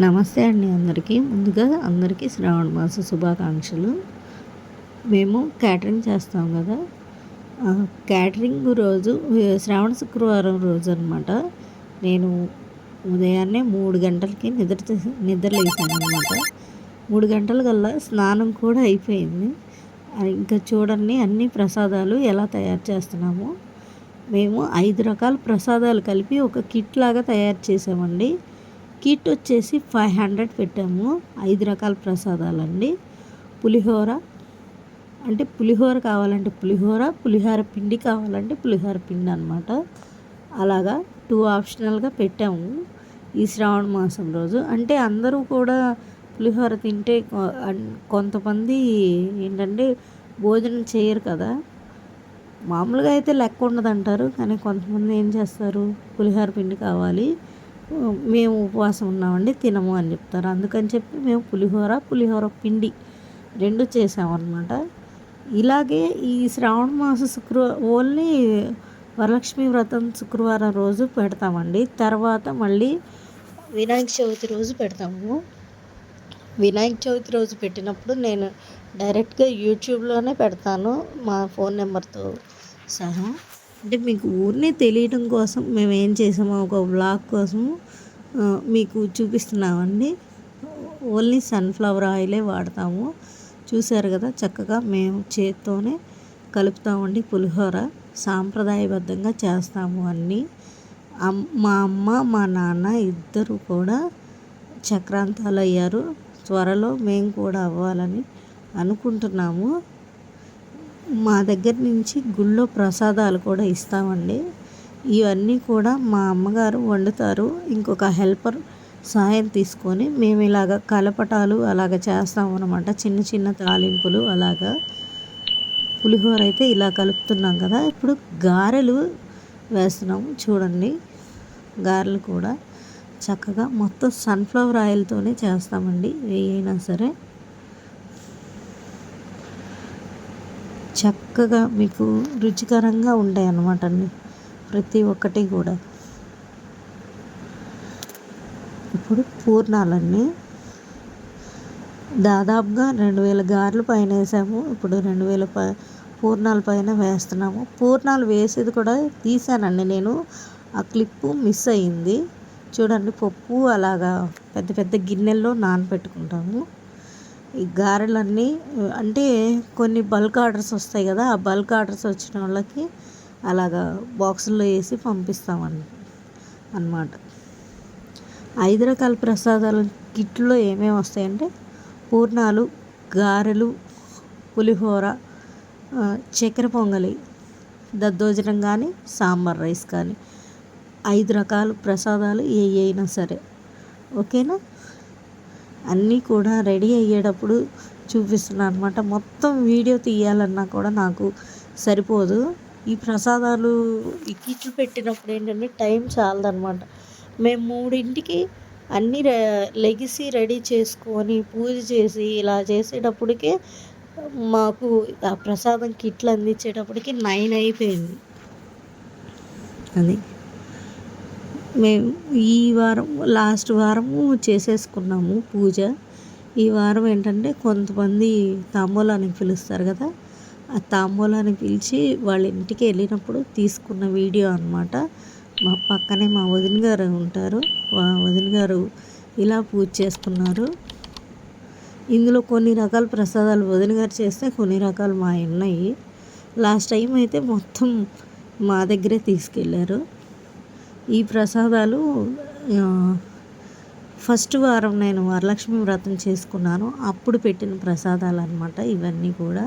నమస్తే అండి అందరికీ. ముందుగా అందరికీ శ్రావణ మాస శుభాకాంక్షలు. మేము క్యాటరింగ్ చేస్తాం కదా. క్యాటరింగ్ రోజు శ్రావణ శుక్రవారం రోజు అనమాట నేను ఉదయాన్నే మూడు గంటలకి నిద్ర చేసి- నిద్ర లేచాను అనమాట మూడు గంటల కల్లా స్నానం కూడా అయిపోయింది. ఇంకా చూడండి అన్ని ప్రసాదాలు ఎలా తయారు చేస్తున్నామో. మేము ఐదు రకాల ప్రసాదాలు కలిపి ఒక కిట్ లాగా తయారు చేసామండి. కిట్ వచ్చేసి ఫైవ్ హండ్రెడ్ పెట్టాము. ఐదు రకాల ప్రసాదాలండి. పులిహోర అంటే పులిహోర కావాలంటే పులిహోర పులిహోర పిండి కావాలంటే పులిహోర పిండి అనమాట అలాగా టూ ఆప్షనల్గా పెట్టాము ఈ శ్రావణ మాసం రోజు. అంటే అందరూ కూడా పులిహోర తింటే అన్- కొంతమంది ఏంటంటే భోజనం చేయరు కదా. మామూలుగా అయితే లెక్క ఉండదంటారు కానీ కొంతమంది ఏం చేస్తారు? పులిహోర పిండి కావాలి. మేము ఉపవాసం ఉన్నామండి తినము అని చెప్తారు. అందుకని చెప్పి మేము పులిహోర పులిహోర పిండి రెండు చేసామన్నమాట. ఇలాగే ఈ శ్రావణ మాస శుక్రవారం ఓన్లీ వరలక్ష్మి వ్రతం శుక్రవారం రోజు పెడతామండి. తర్వాత మళ్ళీ వినాయక చవితి రోజు పెడతాము. వినాయక చవితి రోజు పెట్టినప్పుడు నేను డైరెక్ట్గా యూట్యూబ్లోనే పెడతాను మా ఫోన్ నెంబర్తో సహా. అంటే మీకు ఊరినే తెలియడం కోసం మేము ఏం చేసామో ఒక వ్లాగ్ కోసం మీకు చూపిస్తున్నామండి. ఓన్లీ సన్ఫ్లవర్ ఆయిలే వాడతాము. చూశారు కదా చక్కగా మేము చేత్తోనే కలుపుతామండి పులిహోర. సాంప్రదాయబద్ధంగా చేస్తాము అన్నీ. అమ్- మా అమ్మ మా నాన్న ఇద్దరు కూడా చక్రాంతాలు అయ్యారు త్వరలో మేము కూడా అవ్వాలని అనుకుంటున్నాము. మా దగ్గర నుంచి గుళ్ళో ప్రసాదాలు కూడా ఇస్తామండి. ఇవన్నీ కూడా మా అమ్మగారు వండుతారు. ఇంకొక హెల్పర్ సాయం తీసుకొని మేము ఇలాగ కలపటాలు అలాగ చేస్తాం అనమాట చిన్న చిన్న తాలింపులు అలాగా. పులిహోర అయితే ఇలా కలుపుతున్నాం కదా. ఇప్పుడు గారెలు వేస్తున్నాము చూడండి. గారెలు కూడా చక్కగా మొత్తం సన్ఫ్లవర్ ఆయిల్తోనే చేస్తామండి. ఏదైనా సరే. చక్కగా మీకు రుచికరంగా ఉంటాయి అన్నమాట అన్ని. ప్రతి ఒక్కటి కూడా. ఇప్పుడు పూర్ణాలన్నీ. దాదాపుగా రెండు వేల గారెలు పైన వేసాము. ఇప్పుడు రెండు వేల ప పూర్ణాల పైన వేస్తున్నాము. పూర్ణాలు వేసేది కూడా తీసానండి నేను. ఆ క్లిప్పు మిస్ అయ్యింది. చూడండి పప్పు అలాగా పెద్ద పెద్ద గిన్నెల్లో నానబెట్టుకుంటాము ఈ గారెలన్నీ అంటే కొన్ని బల్క్ ఆర్డర్స్ వస్తాయి కదా ఆ బల్క్ ఆర్డర్స్ వచ్చిన వాళ్ళకి అలాగా బాక్సుల్లో వేసి పంపిస్తామని అన్నమాట. ఐదు రకాల ప్రసాదాలు కిట్లో ఏమేమి వస్తాయంటే పూర్ణాలు గారెలు పులిహోర చక్కెర పొంగలి దద్దోజనం కానీ సాంబార్ రైస్ కానీ ఐదు రకాల ప్రసాదాలు ఏ అయినా సరే. ఓకేనా? అన్నీ కూడా రెడీ అయ్యేటప్పుడు చూపిస్తున్నాను అనమాట మొత్తం వీడియో తీయాలన్నా కూడా నాకు సరిపోదు. ఈ ప్రసాదాలు ఈ కిట్లు పెట్టినప్పుడు ఏంటంటే టైం చాలదనమాట మేము మూడింటికి అన్నీ లెగిసి రెడీ చేసుకొని పూజ చేసి ఇలా చేసేటప్పటికే మాకు ఆ ప్రసాదం కిట్లు అందించేటప్పటికి నైన్ అయిపోయింది. అది. మేము ఈ వారం లాస్ట్ వారము చేసేసుకున్నాము పూజ. ఈ వారం ఏంటంటే కొంతమంది తాంబూలానికి పిలుస్తారు కదా ఆ తాంబూలాన్ని పిలిచి వాళ్ళ ఇంటికి వెళ్ళినప్పుడు తీసుకున్న వీడియో అన్నమాట. మా పక్కనే మా వదిన గారు ఉంటారు. మా వదిన గారు ఇలా పూజ చేసుకున్నారు ఇందులో కొన్ని రకాల ప్రసాదాలు వదిన గారు చేస్తే కొన్ని రకాలు మా ఉన్నాయి లాస్ట్ టైం అయితే మొత్తం మా దగ్గరే తీసుకెళ్ళారు ఈ ప్రసాదాలు ఫస్ట్ వారం నేను వరలక్ష్మి వ్రతం చేసుకున్నాను. అప్పుడు పెట్టిన ప్రసాదాలు అనమాట ఇవన్నీ కూడా.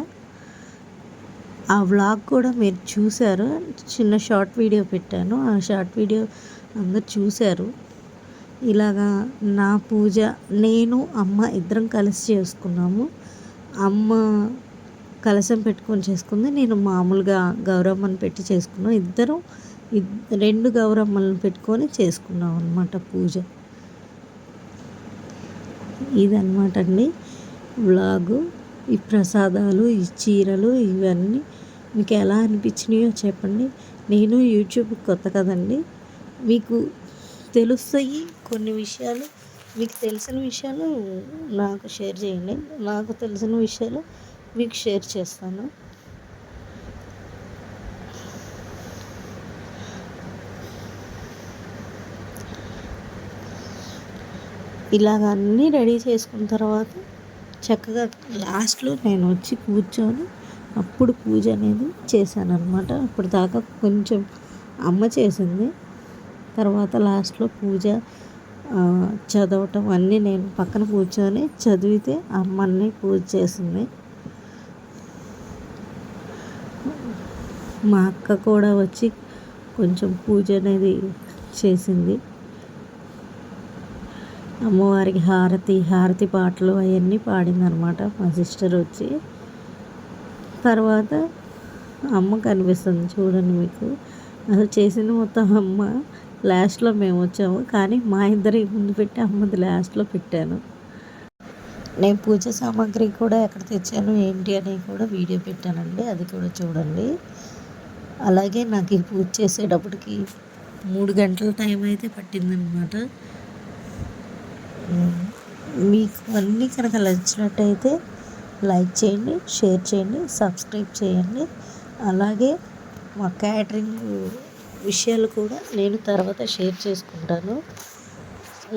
ఆ వ్లాగ్ కూడా మీరు చూశారు. చిన్న షార్ట్ వీడియో పెట్టాను. ఆ షార్ట్ వీడియో అందరు చూశారు. ఇలాగా నా పూజ నేను అమ్మ ఇద్దరం కలిసి చేసుకున్నాము. అమ్మ కలశం పెట్టుకొని చేసుకుంది. నేను మామూలుగా గౌరవమ్మని పెట్టి చేసుకున్నాను ఇద్దరం రెండు గౌరమ్మలను పెట్టుకొని చేసుకున్నాం అనమాట పూజ. ఇదన్నమాట అండి వ్లాగు. ఈ ప్రసాదాలు ఈ చీరలు ఇవన్నీ మీకు ఎలా అనిపించినాయో చెప్పండి. నేను యూట్యూబ్ కొత్త కదండి. మీకు తెలుస్తాయి కొన్ని విషయాలు. మీకు తెలిసిన విషయాలు నాకు షేర్ చేయండి. నాకు తెలిసిన విషయాలు మీకు షేర్ చేస్తాను. ఇలాగ అన్నీ రెడీ చేసుకున్న తర్వాత చక్కగా లాస్ట్లో నేను వచ్చి కూర్చొని అప్పుడు పూజ అనేది చేశాను అనమాట అప్పుడు దాకా కొంచెం అమ్మ చేసింది. తర్వాత లాస్ట్లో పూజ చదవటం అన్నీ నేను పక్కన కూర్చొని చదివితే అమ్మని పూజ చేసింది. మా అక్క కూడా వచ్చి కొంచెం పూజ అనేది చేసింది. అమ్మవారికి హారతి హారతి పాటలు అవన్నీ పాడిందనమాట మా సిస్టర్ వచ్చి. తర్వాత అమ్మ కనిపిస్తుంది చూడండి మీకు. అసలు చేసింది మొత్తం అమ్మ. లాస్ట్లో మేము వచ్చాము. కానీ మా ఇద్దరి ముందు పెట్టి అమ్మది లాస్ట్లో పెట్టాను. నేను పూజ సామాగ్రి కూడా ఎక్కడ తెచ్చాను ఏంటి అని కూడా వీడియో పెట్టానండి. అది కూడా చూడండి. అలాగే నాకు ఈ పూజ చేసేటప్పటికి మూడు గంటల టైం అయితే పట్టిందనమాట. మీకు అన్నీ కనుక నచ్చినట్టయితే లైక్ చేయండి షేర్ చేయండి సబ్స్క్రైబ్ చేయండి. అలాగే మా క్యాటరింగ్ విషయాలు కూడా నేను తర్వాత షేర్ చేసుకుంటాను.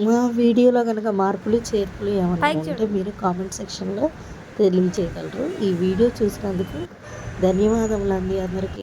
మా వీడియోలో కనుక మార్పులు చేర్పులు ఏమైనా ఉంటే మీరు కామెంట్ సెక్షన్లో తెలియజేయగలరు ఈ వీడియో చూసినందుకు ధన్యవాదములండి అందరికీ.